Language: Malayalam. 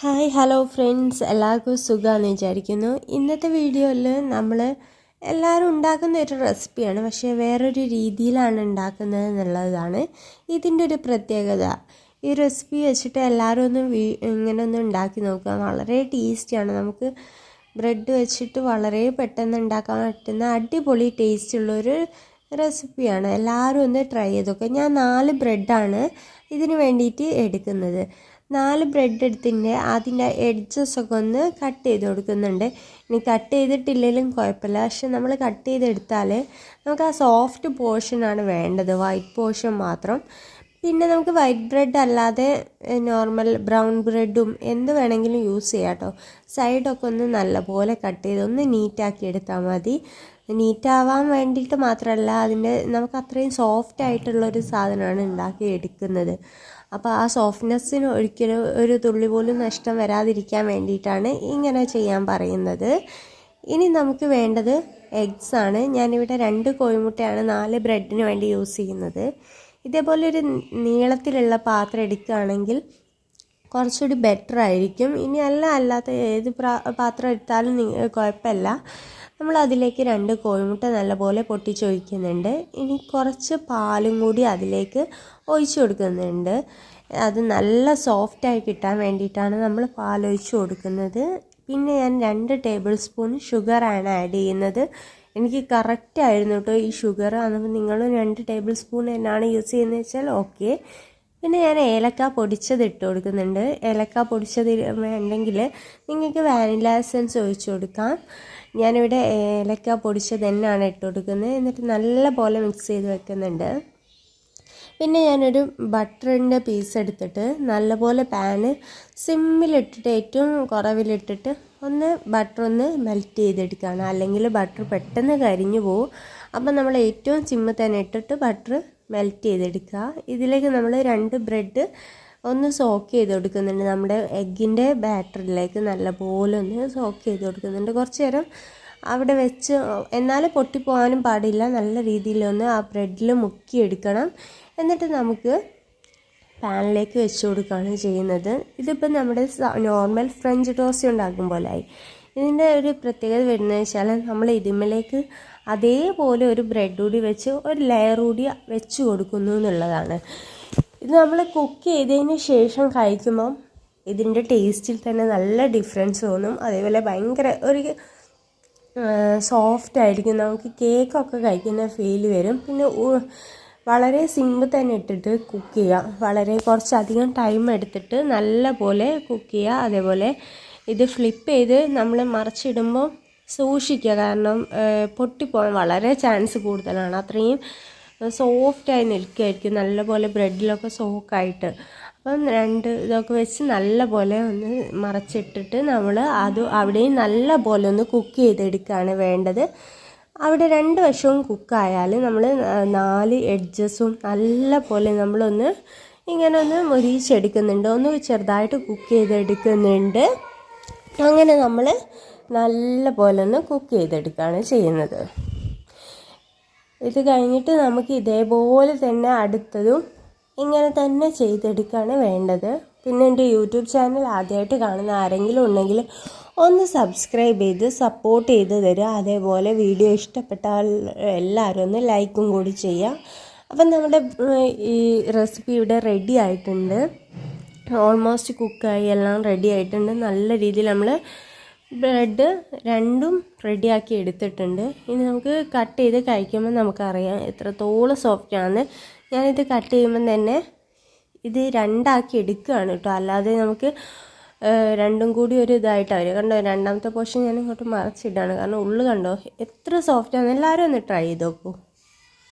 ഹായ് ഹലോ ഫ്രണ്ട്സ് എല്ലാവർക്കും സുഖമാണെന്ന് വിചാരിക്കുന്നു. ഇന്നത്തെ വീഡിയോയിൽ നമ്മൾ എല്ലാവരും ഉണ്ടാക്കുന്ന ഒരു റെസിപ്പിയാണ്. പക്ഷേ വേറൊരു രീതിയിലാണ് ഉണ്ടാക്കുന്നത് എന്നുള്ളതാണ് ഇതിന്റെ ഒരു പ്രത്യേകത. ഈ റെസിപ്പി വെച്ചിട്ട് എല്ലാവരും ഒന്ന് ഇങ്ങനെ ഒന്ന് ഉണ്ടാക്കി നോക്കുക. വളരെ ടേസ്റ്റിയാണ്. നമുക്ക് ബ്രെഡ് വെച്ചിട്ട് വളരെ പെട്ടെന്ന് ഉണ്ടാക്കാൻ പറ്റുന്ന അടിപൊളി ടേസ്റ്റുള്ളൊരു റെസിപ്പിയാണ്. എല്ലാവരും ഒന്ന് ട്രൈ ചെയ്ത് നോക്കുക ഞാൻ നാല് ബ്രെഡാണ് ഇതിന് വേണ്ടിയിട്ട് എടുക്കുന്നത്. നാല് ബ്രെഡ് എടുത്തിന്റെ അതിന്റെ എഡ്ജസ് ഒക്കെ ഒന്ന് കട്ട് ചെയ്ത് കൊടുക്കുന്നുണ്ട്. ഇനി കട്ട് ചെയ്തിട്ടില്ലെങ്കിലും കുഴപ്പമില്ല. പക്ഷെ നമ്മൾ കട്ട് ചെയ്തെടുത്താൽ നമുക്ക് ആ സോഫ്റ്റ് പോർഷനാണ് വേണ്ടത്. വൈറ്റ് പോർഷൻ മാത്രം. പിന്നെ നമുക്ക് വൈറ്റ് ബ്രെഡ് അല്ലാതെ നോർമൽ ബ്രൗൺ ബ്രെഡും എന്ത് വേണമെങ്കിലും യൂസ് ചെയ്യാം കേട്ടോ. സൈഡൊക്കെ ഒന്ന് നല്ലപോലെ കട്ട് ചെയ്ത് ഒന്ന് നീറ്റാക്കി എടുത്താൽ മതി. നീറ്റാവാൻ വേണ്ടിയിട്ട് മാത്രമല്ല അതിന്റെ നമുക്ക് അത്രയും സോഫ്റ്റ് ആയിട്ടുള്ളൊരു സാധനമാണ് ഉണ്ടാക്കി എടുക്കുന്നത്. അപ്പോൾ ആ സോഫ്റ്റ്നെസ്സിന് ഒരിക്കലും ഒരു തുള്ളി പോലും നഷ്ടം വരാതിരിക്കാൻ വേണ്ടിയിട്ടാണ് ഇങ്ങനെ ചെയ്യാൻ പറയുന്നത്. ഇനി നമുക്ക് വേണ്ടത് എഗ്സ് ആണ്. ഞാനിവിടെ രണ്ട് കോഴിമുട്ടയാണ് നാല് ബ്രെഡിന് വേണ്ടി യൂസ് ചെയ്യുന്നത്. ഇതേപോലെ ഒരു നീളത്തിലുള്ള പാത്രം എടുക്കുകയാണെങ്കിൽ കുറച്ചുകൂടി ബെറ്റർ ആയിരിക്കും. ഇനി അല്ല അല്ലാത്ത ഏത് പാത്രം എടുത്താലും കുഴപ്പമില്ല. നമ്മൾ അതിലേക്ക് രണ്ട് കോഴിമുട്ട നല്ലപോലെ പൊട്ടിച്ചൊഴിക്കുന്നുണ്ട്. ഇനി കുറച്ച് പാലും കൂടി അതിലേക്ക് ഒഴിച്ചു കൊടുക്കുന്നുണ്ട്. അത് നല്ല സോഫ്റ്റായി കിട്ടാൻ വേണ്ടിയിട്ടാണ് നമ്മൾ പാലൊഴിച്ച് കൊടുക്കുന്നത്. പിന്നെ ഞാൻ രണ്ട് ടേബിൾ സ്പൂൺ ഷുഗറാണ് ആഡ് ചെയ്യുന്നത്. എനിക്ക് കറക്റ്റ് ആയിരുന്നു കേട്ടോ ഈ ഷുഗർ അപ്പോൾ നിങ്ങളും രണ്ട് ടേബിൾ സ്പൂൺ എന്നാണ് യൂസ് ചെയ്യുന്നത് വെച്ചാൽ ഓക്കെ പിന്നെ ഞാൻ ഏലക്ക പൊടിച്ചത് ഇട്ട് കൊടുക്കുന്നുണ്ട്. ഏലക്ക പൊടിച്ചത് ഉണ്ടെങ്കിൽ നിങ്ങൾക്ക് വാനില എസൻസ് ഒഴിച്ചു കൊടുക്കാം. ഞാനിവിടെ ഏലക്ക പൊടിച്ചത് തന്നെയാണ് ഇട്ട് കൊടുക്കുന്നത്. എന്നിട്ട് നല്ല പോലെ മിക്സ് ചെയ്ത് വെക്കുന്നുണ്ട്. പിന്നെ ഞാനൊരു ബട്ടറിന്റെ പീസ് എടുത്തിട്ട് നല്ലപോലെ പാന് സിമ്മിലിട്ടിട്ട് ഏറ്റവും കുറവിലിട്ടിട്ട് ഒന്ന് ബട്ടർ ഒന്ന് മെൽറ്റ് ചെയ്തെടുക്കുകയാണ്. അല്ലെങ്കിൽ ബട്ടർ പെട്ടെന്ന് കരിഞ്ഞു പോവും. അപ്പം നമ്മൾ ഏറ്റവും സിമ്മിൽ തന്നെ ഇട്ടിട്ട് ബട്ടർ മെൽറ്റ് ചെയ്തെടുക്കുക. ഇതിലേക്ക് നമ്മൾ രണ്ട് ബ്രെഡ് ഒന്ന് സോക്ക് ചെയ്ത് കൊടുക്കുന്നുണ്ട്. നമ്മുടെ എഗ്ഗിന്റെ ബാറ്ററിലേക്ക് നല്ലപോലെ ഒന്ന് സോക്ക് ചെയ്ത് കൊടുക്കുന്നുണ്ട്. കുറച്ച് നേരം അവിടെ വെച്ച് എന്നാലും പൊട്ടിപ്പോകാനും പാടില്ല. നല്ല രീതിയിലൊന്ന് ആ ബ്രെഡിൽ മുക്കിയെടുക്കണം. എന്നിട്ട് നമുക്ക് പാനിലേക്ക് വെച്ച് കൊടുക്കുകയാണ് ചെയ്യുന്നത്. ഇതിപ്പോൾ നമ്മുടെ നോർമൽ ഫ്രഞ്ച് ടോസ്റ്റ് ഉണ്ടാക്കും പോലായി ഇതിന്റെ ഒരു പ്രത്യേകത വരുന്നത് വെച്ചാൽ നമ്മൾ ഇതിമലേക്ക് അതേപോലെ ഒരു ബ്രെഡ് കൂടി വെച്ച് ഒരു ലെയർ കൂടി വെച്ച് കൊടുക്കുന്നു എന്നുള്ളതാണ്. ഇത് നമ്മൾ കുക്ക് ചെയ്തതിന് ശേഷം കഴിക്കുമ്പം ഇതിന്റെ ടേസ്റ്റിൽ തന്നെ നല്ല ഡിഫറൻസ് തോന്നും. അതേപോലെ ഭയങ്കര ഒരു സോഫ്റ്റ് ആയിരിക്കും. നമുക്ക് കേക്കൊക്കെ കഴിക്കുന്ന ഫീൽ വരും. പിന്നെ വളരെ സിമ്പിൾ തന്നെ ഇട്ടിട്ട് കുക്ക് ചെയ്യുക വളരെ കുറച്ചധികം ടൈം എടുത്തിട്ട് നല്ല പോലെ കുക്ക് ചെയ്യുക അതേപോലെ ഇത് ഫ്ലിപ്പ് ചെയ്ത് നമ്മൾ മറിച്ചിടുമ്പോൾ സൂക്ഷിക്കുക. കാരണം പൊട്ടിപ്പോകാൻ വളരെ ചാൻസ് കൂടുതലാണ്. അത്രയും സോഫ്റ്റായി നിൽക്കുകയായിരിക്കും നല്ലപോലെ ബ്രെഡിലൊക്കെ സോക്കായിട്ട് അപ്പം രണ്ട് ഇതൊക്കെ വെച്ച് നല്ലപോലെ ഒന്ന് മറച്ചിട്ടിട്ട് നമ്മൾ അത് അവിടെയും നല്ലപോലെ ഒന്ന് കുക്ക് ചെയ്തെടുക്കുകയാണ് വേണ്ടത്. അവിടെ രണ്ട് വശവും കുക്കായാൽ നമ്മൾ നാല് എഡ്ജസും നല്ലപോലെ നമ്മളൊന്ന് ഇങ്ങനെ ഒന്ന് മുരിച്ചെടുക്കുന്നുണ്ട് ഒന്ന് ചെറുതായിട്ട് കുക്ക് ചെയ്തെടുക്കുന്നുണ്ട്. അങ്ങനെ നമ്മൾ നല്ല പോലെ ഒന്ന് കുക്ക് ചെയ്തെടുക്കുകയാണ് ചെയ്യുന്നത്. ഇത് കഴിഞ്ഞിട്ട് നമുക്ക് ഇതേപോലെ തന്നെ അടുത്തതും ഇങ്ങനെ തന്നെ ചെയ്തെടുക്കുകയാണ് വേണ്ടത്. പിന്നെ എന്റെ യൂട്യൂബ് ചാനൽ ആദ്യമായിട്ട് കാണുന്ന ആരെങ്കിലും ഉണ്ടെങ്കിൽ ഒന്ന് സബ്സ്ക്രൈബ് ചെയ്ത് സപ്പോർട്ട് ചെയ്ത് തരിക. അതേപോലെ വീഡിയോ ഇഷ്ടപ്പെട്ടാൽ എല്ലാവരും ഒന്ന് ലൈക്കും കൂടി ചെയ്യുക. അപ്പം നമ്മുടെ ഈ റെസിപ്പി ഇവിടെ റെഡി ആയിട്ടുണ്ട്. ഓൾമോസ്റ്റ് കുക്കായി എല്ലാം റെഡി ആയിട്ടുണ്ട്. നല്ല രീതിയിൽ നമ്മൾ ബ്രെഡ് രണ്ടും റെഡിയാക്കി എടുത്തിട്ടുണ്ട്. ഇനി നമുക്ക് കട്ട് ചെയ്ത് കഴിക്കുമ്പോൾ നമുക്കറിയാം എത്രത്തോളം സോഫ്റ്റാണ് ഞാനിത് കട്ട് ചെയ്യുമ്പം തന്നെ ഇത് രണ്ടാക്കി എടുക്കുകയാണ് കേട്ടോ. അല്ലാതെ നമുക്ക് രണ്ടും കൂടി ഒരു ഇതായിട്ടാണ് വരിക കണ്ടോ രണ്ടാമത്തെ പോർഷൻ ഞാൻ ഇങ്ങോട്ട് മറച്ചിട്ടാണ് കാരണം ഉള്ളു കണ്ടോ എത്ര സോഫ്റ്റാണ് എല്ലാവരും ഒന്ന് ട്രൈ ചെയ്ത് നോക്കൂ.